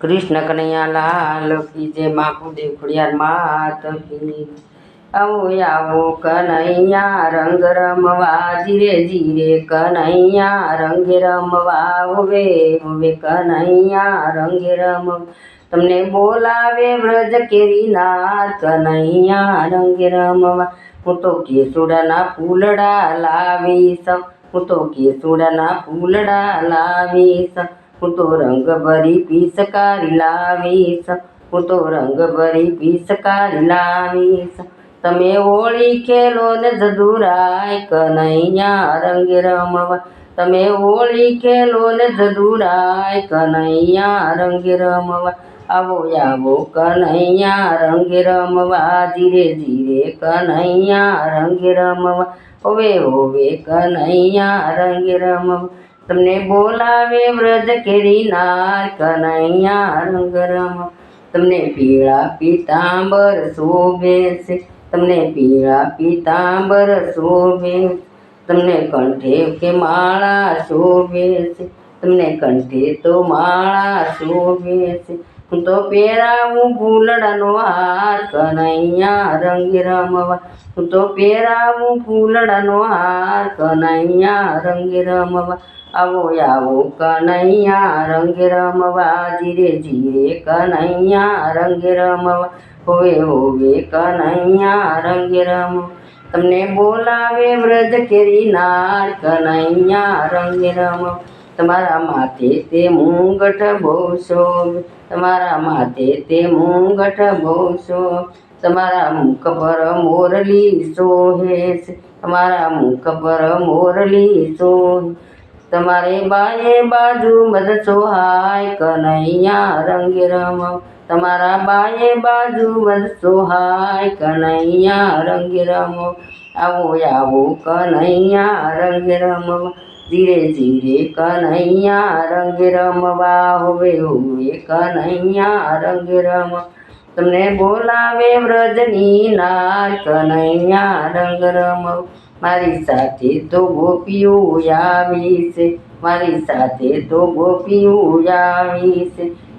કૃષ્ણ કનૈયા લાલ કી જે માપુદેવ ખોડિયાર માત કી. આવો આવો કનૈયા રંગ રમવા ધીરે ધીરે કનૈયા રંગે રમવા હવે હવે કનૈયા રંગે રમ તમને બોલાવે વ્રજ કેરી નાથ કનૈયા રંગે રમવા. હું તો કેસુડાના ફૂલડા લાવીશ હું તો કેસુડાના ફૂલડા લાવીશ. હું તો રંગ ભરી પિચકારી લાવીશ. હું તો રંગ ભરી પિચકારી લાવીશ. તમે હોળી ખેલો ને જદુરાય કનૈયા રંગ રમવા. તમે હોળી ખેલો ને જદુરાય કનૈયા રંગ રમવા. આવો આવો કનૈયા રંગ રમવા. ધીરે ધીરે કનૈયા રંગ રમવા. હોવે હોવે કનૈયા રંગ રમવા. તમને બોલાવે વ્રજ કેરી નાર, કનૈયા રંગ રમવા તમને પીળા પીતાંબર શોભે છે. તમને પીળા પીતાંબર શોભે તમને કંઠે કે માળા શોભે છે. તમને કંઠે તો માળા શોભે છે. હું તો પહેરાવું ફૂલડાનો હાર, કનૈયા રંગે રમવા. હું તો પહેરાવું ફૂલડાનો હાર, કનૈયા રંગે રમવા. આવો આવો કનૈયા, રંગે રમવા ધીરે ધીરે કનૈયા, રંગે રમવા હોવે હોવે કનૈયા, રંગે રમ તમને બોલાવે વ્રજ કેરી નાર કનૈયા, રંગે રમ તમારા માથે તે મુંગઠ શોભ તમારા માથે તે મુંગઠ શોભ તમારા મુખ પર મોરલી સોહે તમારા મુખ પર મોરલી સોહે તમારે બાએ બાજુ મદ સોહાય, કનૈયા રંગે રમ તમારા બાએ બાજુ મદ સોહાય, કનૈયા રંગે રમ આવો આવો, કનૈયા રંગે રમ ધીરે ધીરે, કનૈયા રંગે રમવા હોવે હોવે કનૈયા રંગે રમ તમને બોલાવે વ્રજની નાર, કનૈયા રંગ રમ મારી સાથે તો ગોપીઓ આવી મારી સાથે તો ગોપીઓ આવી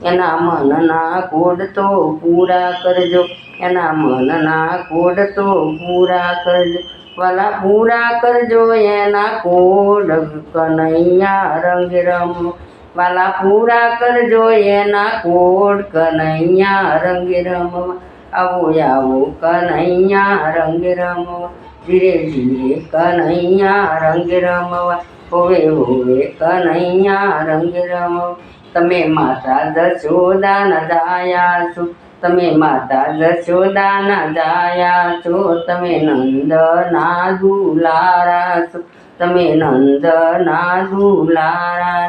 એના મનના કોડ તો પૂરા કરજો. એના મનના કોડ તો પૂરા કરજો. વાલા, પૂરા કરજો એના કોડ કનૈયા રંગ રમો વાલા, પૂરા કરજો એના કોડ કનૈયા રંગ રમવા આવો આવો કનૈયા રંગે રમવા. ધીરે ધીરે કનૈયા રંગે રમવા. હોવે હોવે કનૈયા રંગે રમવા. તમે માતા જશોદાના જાયા છો તમે માતા જશોદાના જાયા છો તમે નંદના દુલારા છો તમે નંદના દુલારા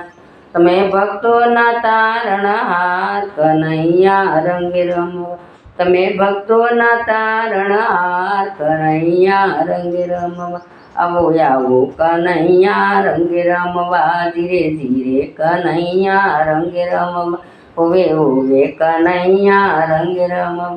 તમે ભક્તોના તારણહાર કનૈયા રંગે રમવા. તમે ભક્તોના તારણહાર કનૈયા રંગે રમવા. આવો આવો, કનૈયા રંગે રમવા. ધીરે ધીરે, કનૈયા રંગે રમવા. હોવે હોવે, કનૈયા રંગે રમવા.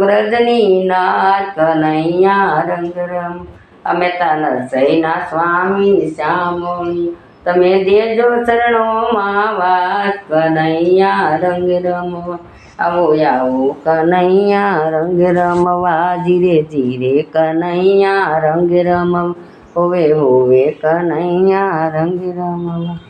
વ્રજની નાર કનૈયા રંગ રમ અમે તાના સૈના સ્વામી, શ્યામોની તમે દેજો શરણોમાં વાસ કનૈયા રંગ રમવા આવો આવો, કનૈયા રંગ રમવા ધીરે ધીરે કનૈયા રંગ રમવા હોવે હોવે, કનૈયા રંગ રમવા